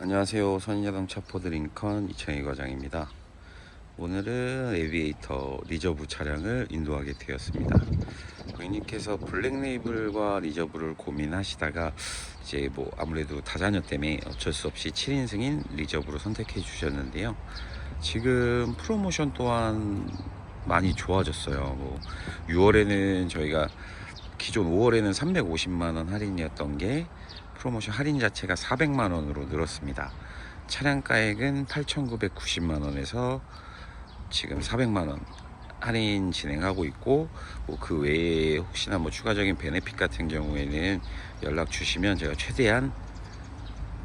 안녕하세요. 선인자동차 포드 링컨 이창희 과장입니다. 오늘은 에비에이터 리저브 차량을 인도하게 되었습니다. 고객님께서 블랙 레이블과 리저브를 고민하시다가 이제 뭐 아무래도 다자녀 때문에 어쩔 수 없이 7인승인 리저브로 선택해 주셨는데요. 지금 프로모션 또한 많이 좋아졌어요. 뭐 6월에는 저희가 기존 5월에는 350만 원 할인이었던 게 프로모션 할인 자체가 400만 원으로 늘었습니다. 차량 가액은 8,990만 원에서 지금 400만 원 할인 진행하고 있고 뭐 그 외에 혹시나 뭐 추가적인 베네핏 같은 경우에는 연락 주시면 제가 최대한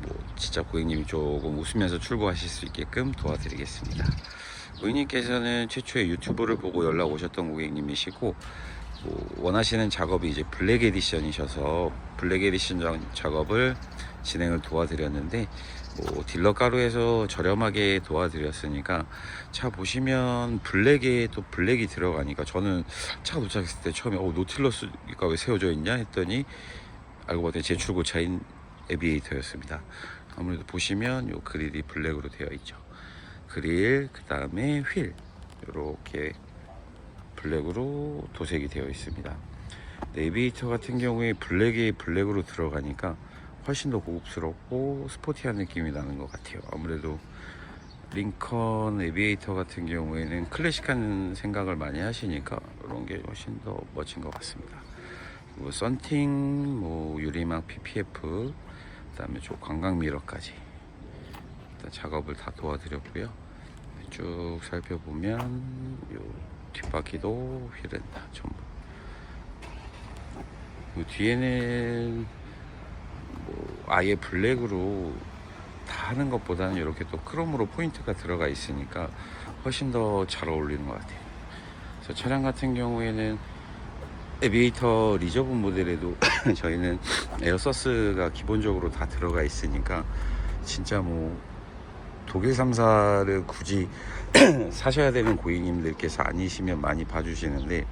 뭐 진짜 고객님이 조금 웃으면서 출고하실 수 있게끔 도와드리겠습니다. 고객님께서는 최초에 유튜브를 보고 연락 오셨던 고객님이시고 뭐 원하시는 작업이 이제 블랙 에디션이셔서 블랙 에디션 작- 작업을 진행을 도와드렸는데 뭐 딜러 가루에서 저렴하게 도와드렸으니까 차 보시면 블랙에 또 블랙이 들어가니까 저는 차 도착했을 때 처음에 어 노틸러스가 왜 세워져 있냐 했더니 알고 봤더니 제 출고차인 에비에이터였습니다. 아무래도 보시면 요 그릴이 블랙으로 되어 있죠. 그릴 그 다음에 휠 이렇게 블랙으로 도색이 되어 있습니다. 네비에이터 같은 경우에 블랙이 블랙으로 들어가니까 훨씬 더 고급스럽고 스포티한 느낌이 나는 것 같아요. 아무래도 링컨 에비에이터 같은 경우에는 클래식한 생각을 많이 하시니까 이런 게 훨씬 더 멋진 것 같습니다. 그리고 썬팅, 뭐 유리막 PPF, 그 다음에 저 관광 미러까지 작업을 다 도와드렸고요. 쭉 살펴보면 요 뒷바퀴도 휠은 다 전부. 요 뒤에는 뭐 아예 블랙으로 다 하는 것보다는 이렇게 또 크롬으로 포인트가 들어가 있으니까 훨씬 더 잘 어울리는 것 같아요. 그래서 차량 같은 경우에는 에비에이터 리저브 모델에도 저희는 에어서스가 기본적으로 다 들어가 있으니까 진짜 뭐 독일 3사를 굳이 사셔야 되는 고객님들께서 아니시면 많이 봐주시는데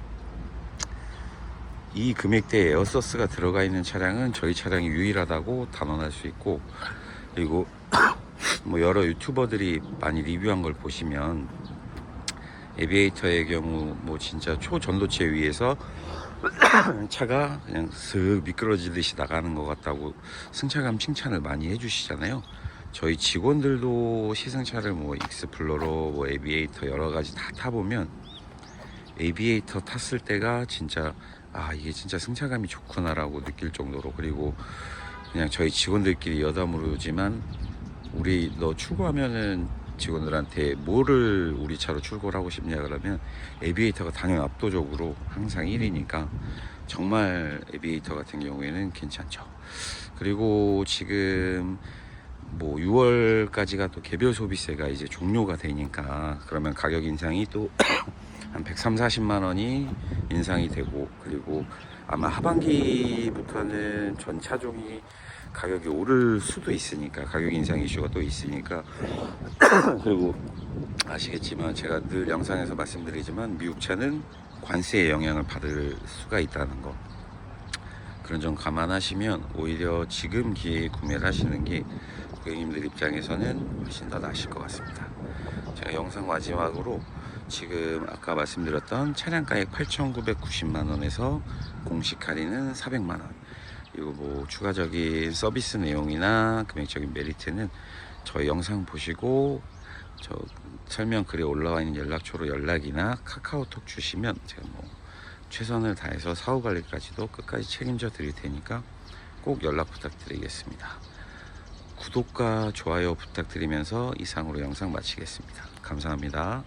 이 금액대에 에어서스가 들어가 있는 차량은 저희 차량이 유일하다고 단언할 수 있고 그리고 뭐 여러 유튜버들이 많이 리뷰한 걸 보시면 에비에이터의 경우 뭐 진짜 초전도체 위에서 차가 그냥 슥 미끄러지듯이 나가는 것 같다고 승차감 칭찬을 많이 해주시잖아요. 저희 직원들도 시승차를 뭐 익스플로러, 뭐 에비에이터 여러 가지 다 타보면 에비에이터 탔을 때가 진짜 아 이게 진짜 승차감이 좋구나라고 느낄 정도로 그리고 그냥 저희 직원들끼리 여담으로지만 우리 너 출고하면은 직원들한테 뭐를 우리 차로 출고를 하고 싶냐 그러면 에비에이터가 당연히 압도적으로 항상 1위니까 정말 에비에이터 같은 경우에는 괜찮죠. 그리고 지금 뭐 6월까지가 또 개별 소비세가 이제 종료가 되니까 그러면 가격 인상이 또 한 130, 40만 원이 인상이 되고 그리고 아마 하반기부터는 전 차종이 가격이 오를 수도 있으니까 가격 인상 이슈가 또 있으니까. 그리고 아시겠지만 제가 늘 영상에서 말씀드리지만 미국 차는 관세의 영향을 받을 수가 있다는 거. 그런 점 감안하시면 오히려 지금 기회에 구매를 하시는 게 고객님들 입장에서는 훨씬 더 나으실 것 같습니다. 제가 영상 마지막으로 지금 아까 말씀드렸던 차량 가액 8,990만 원에서 공식 할인은 400만 원. 그리고 뭐 추가적인 서비스 내용이나 금액적인 메리트는 저희 영상 보시고 저 설명 글에 올라와 있는 연락처로 연락이나 카카오톡 주시면 제가 뭐 최선을 다해서 사후 관리까지도 끝까지 책임져 드릴 테니까 꼭 연락 부탁드리겠습니다. 구독과 좋아요 부탁드리면서 이상으로 영상 마치겠습니다. 감사합니다.